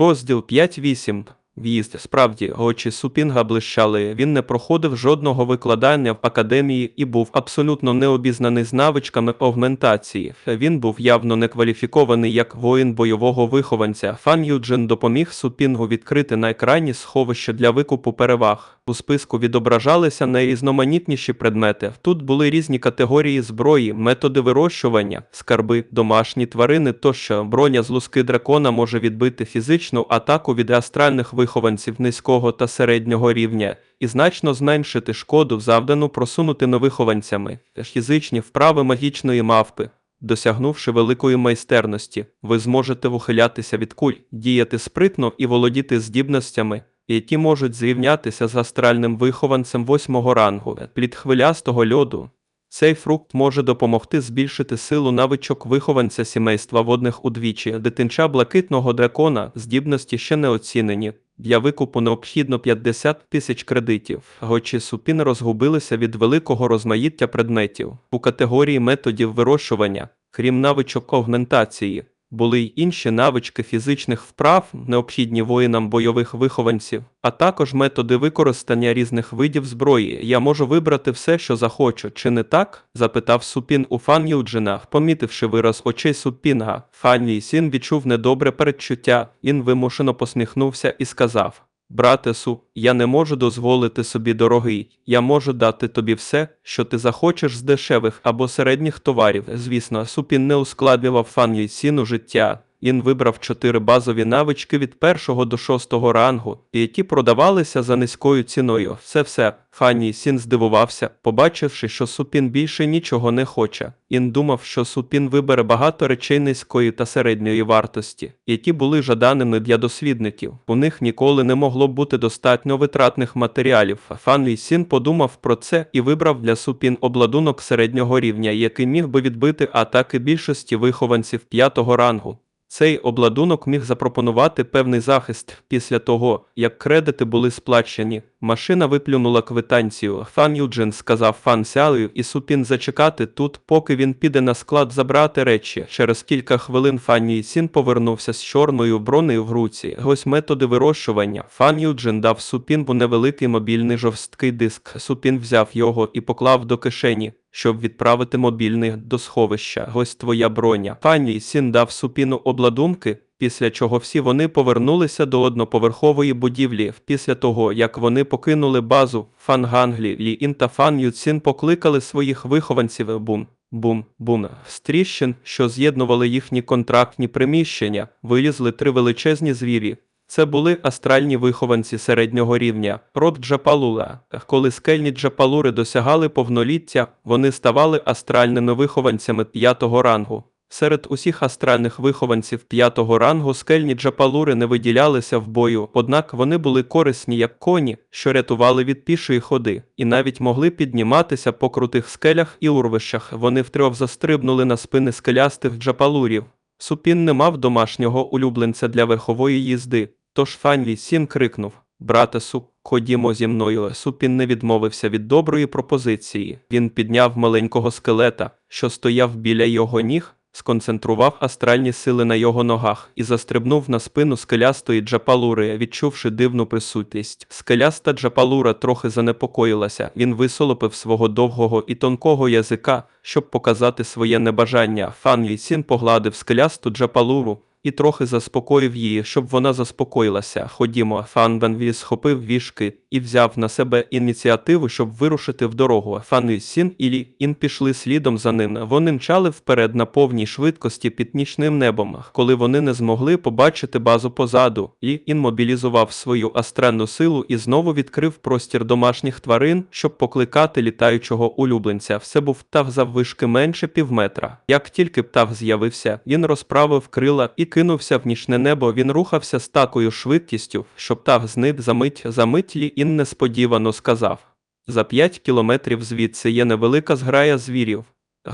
Розділ 5.8. В'їзд. Справді, очі Супінга блищали. Він не проходив жодного викладання в академії і був абсолютно необізнаний з навичками аугментації. Він був явно некваліфікований як воїн бойового вихованця. Фан Юджин допоміг Супінгу відкрити на екрані сховище для викупу переваг. У списку відображалися найрізноманітніші предмети. Тут були різні категорії зброї, методи вирощування, скарби, домашні тварини тощо. Броня з луски дракона може відбити фізичну атаку від астральних вихованців низького та середнього рівня і значно зменшити шкоду, завдану просунутими вихованцями. Фізичні вправи магічної мавпи. Досягнувши великої майстерності, ви зможете ухилятися від куль, діяти спритно і володіти здібностями, які можуть зрівнятися з астральним вихованцем восьмого рангу. Плід хвилястого льоду. Цей фрукт може допомогти збільшити силу навичок вихованця сімейства водних удвічі. Дитинча блакитного дракона здібності ще не оцінені. Для викупу необхідно 50 тисяч кредитів. Гочі супін розгубилися від великого розмаїття предметів у категорії методів вирощування, крім навичок аугментації. Були й інші навички фізичних вправ, необхідні воїнам бойових вихованців, а також методи використання різних видів зброї. Я можу вибрати все, що захочу, чи не так? запитав Супін у Фан Юджина, помітивши вираз очей Супінга. Фан Лій Сін відчув недобре передчуття. Він вимушено посміхнувся і сказав: Брате Су, я не можу дозволити собі дорогий. Я можу дати тобі все, що ти захочеш з дешевих або середніх товарів. Звісно, Супін не ускладнював Фан ціну життя. Він вибрав чотири базові навички від першого до шостого рангу, які продавалися за низькою ціною. Все все. Фанні Сін здивувався, побачивши, що Супін більше нічого не хоче. Він думав, що Супін вибере багато речей низької та середньої вартості, які були жаданими для дослідників. У них ніколи не могло бути достатньо витратних матеріалів. Фан Сін подумав про це і вибрав для Супін обладунок середнього рівня, який міг би відбити атаки більшості вихованців п'ятого рангу. Цей обладунок міг запропонувати певний захист після того, як кредити були сплачені. Машина виплюнула квитанцію. Фан Юджин сказав Фан Сялею і Супін зачекати тут, поки він піде на склад забрати речі. Через кілька хвилин Фан Сін повернувся з чорною бронею в руці. Ось методи вирощування. Фан Юджин дав Супінбу невеликий мобільний жорсткий диск. Супін взяв його і поклав до кишені щоб відправити мобільний до сховища. Ось твоя броня. Пані Сін дав супіну обладунки, після чого всі вони повернулися до одноповерхової будівлі. Після того, як вони покинули базу, Фан Ганглі, Лі Ін та Фан Юцін покликали своїх вихованців бум. Бум, бум, з тріщин, що з'єднували їхні контрактні приміщення, вилізли три величезні звірі. Це були астральні вихованці середнього рівня, род Джапалула. Коли скельні Джапалури досягали повноліття, вони ставали астральними вихованцями п'ятого рангу. Серед усіх астральних вихованців п'ятого рангу скельні джапалури не виділялися в бою, однак вони були корисні як коні, що рятували від пішої ходи, і навіть могли підніматися по крутих скелях і урвищах. Вони втрьох застрибнули на спини скелястих джапалурів. Супін не мав домашнього улюбленця для верхової їзди, Тож Фанлі Сін крикнув Брате Суп, ходімо зі мною. Супін не відмовився від доброї пропозиції. Він підняв маленького скелета, що стояв біля його ніг, сконцентрував астральні сили на його ногах і застрибнув на спину скелястої джапалури, відчувши дивну присутність. Скеляста джапалура трохи занепокоїлася. Він висолопив свого довгого і тонкого язика, щоб показати своє небажання. Фан Сін погладив скелясту джапалуру і трохи заспокоїв її, щоб вона заспокоїлася. Ходімо, Фан Бенві схопив вішки і взяв на себе ініціативу, щоб вирушити в дорогу. Фан Сін і Лі Ін пішли слідом за ним. Вони мчали вперед на повній швидкості під нічним небом. Коли вони не змогли побачити базу позаду, Лі Ін мобілізував свою астренну силу і знову відкрив простір домашніх тварин, щоб покликати літаючого улюбленця. Все був птах заввишки менше півметра. Як тільки птах з'явився, він розправив крила і кинувся в нічне небо. Він рухався з такою швидкістю, що птах зник за мить за мить Ін несподівано сказав. За п'ять кілометрів звідси є невелика зграя звірів.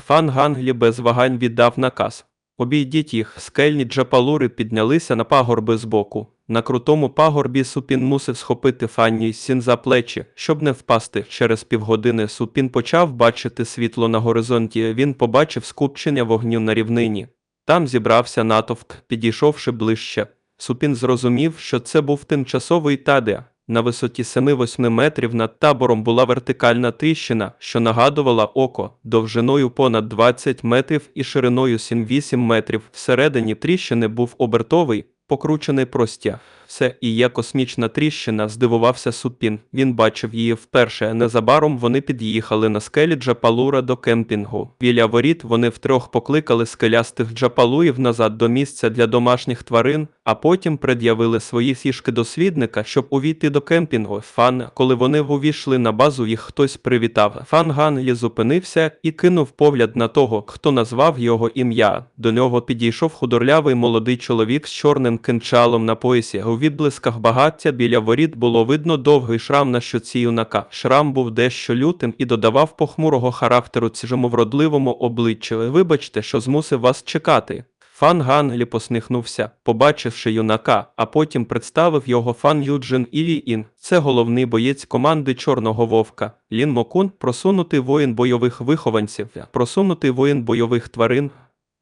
Фан Ганглі без вагань віддав наказ. Обійдіть їх, скельні джапалури піднялися на пагорби збоку. На крутому пагорбі Супін мусив схопити Фанні Сін за плечі, щоб не впасти. Через півгодини Супін почав бачити світло на горизонті. Він побачив скупчення вогню на рівнині. Там зібрався натовп, підійшовши ближче. Супін зрозумів, що це був тимчасовий таде. На висоті 7-8 метрів над табором була вертикальна тріщина, що нагадувала око, довжиною понад 20 метрів і шириною 7-8 метрів. Всередині тріщини був обертовий, покручений простяг. Це і є космічна тріщина, здивувався Супін. Він бачив її вперше. Незабаром вони під'їхали на скелі Джапалура до кемпінгу. Біля воріт вони втрьох покликали скелястих джапалуїв назад до місця для домашніх тварин, а потім пред'явили свої фішки дослідника, щоб увійти до кемпінгу. Фан, коли вони увійшли на базу, їх хтось привітав. Фан Ганлі зупинився і кинув погляд на того, хто назвав його ім'я. До нього підійшов худорлявий молодий чоловік з чорним кинчалом на поясі. У відблисках багаття біля воріт було видно довгий шрам на щоці юнака. Шрам був дещо лютим і додавав похмурого характеру цьому вродливому обличчю. Вибачте, що змусив вас чекати. Фан Ганлі посміхнувся, побачивши юнака, а потім представив його фан Юджин Ілі-Ін. Це головний боєць команди Чорного Вовка. Лін Мокун просунутий воїн бойових вихованців, просунутий воїн бойових тварин.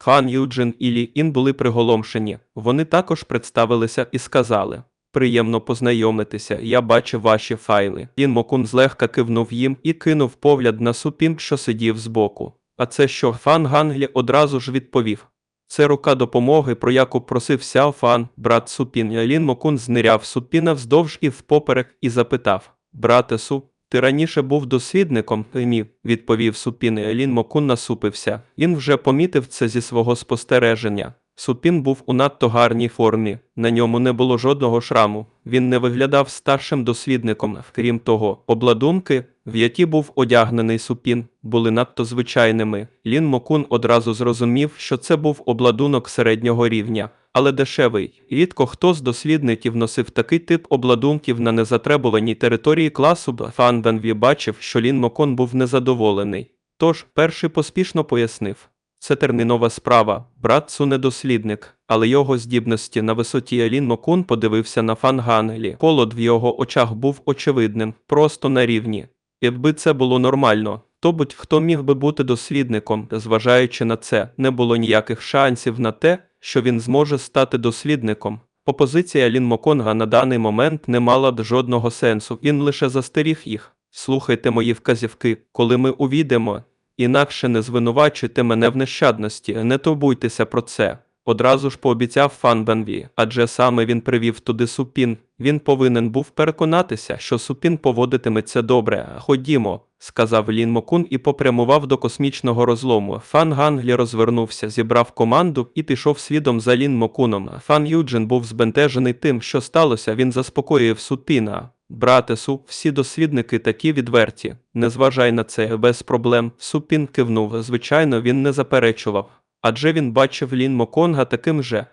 Хан Юджин і Лі Ін були приголомшені. Вони також представилися і сказали. Приємно познайомитися, я бачив ваші файли. Ін Мокун злегка кивнув їм і кинув погляд на супін, що сидів збоку. А це що Фан Ганглі одразу ж відповів. Це рука допомоги, про яку просив Сяо Фан, брат Супін. Лін Мокун зниряв Супіна вздовж і впоперек і запитав: Брате Су, ти раніше був дослідником? Ні, відповів Супін. Лін Мокун насупився. Він вже помітив це зі свого спостереження. Супін був у надто гарній формі, на ньому не було жодного шраму. Він не виглядав старшим дослідником. Крім того, обладунки, в які був одягнений супін, були надто звичайними. Лін Мокун одразу зрозумів, що це був обладунок середнього рівня, але дешевий. Рідко хто з дослідників носив такий тип обладунків на незатребуваній території класу. Фан Бенві бачив, що Лін Мокун був незадоволений. Тож перший поспішно пояснив. Це термінова справа. Брат Цу не дослідник, але його здібності на висоті Алін Мокун подивився на Фан Ганелі. Холод в його очах був очевидним, просто на рівні. Якби це було нормально, то будь-хто міг би бути дослідником, зважаючи на це, не було ніяких шансів на те, що він зможе стати дослідником. Попозиція Лін Моконга на даний момент не мала жодного сенсу, він лише застеріг їх. Слухайте мої вказівки, коли ми увійдемо, інакше не звинувачуйте мене в нещадності, не турбуйтеся про це. Одразу ж пообіцяв Фан Бенві, адже саме він привів туди супін. Він повинен був переконатися, що супін поводитиметься добре. Ходімо, сказав Лін Мокун і попрямував до космічного розлому. Фан Ганглі розвернувся, зібрав команду і пішов слідом за Лін Мокуном. Фан Юджин був збентежений тим, що сталося. Він заспокоїв супіна. Брате Су, всі дослідники такі відверті. Не зважай на це без проблем. Супін кивнув. Звичайно, він не заперечував. Адже він бачив Лін Моконга таким же,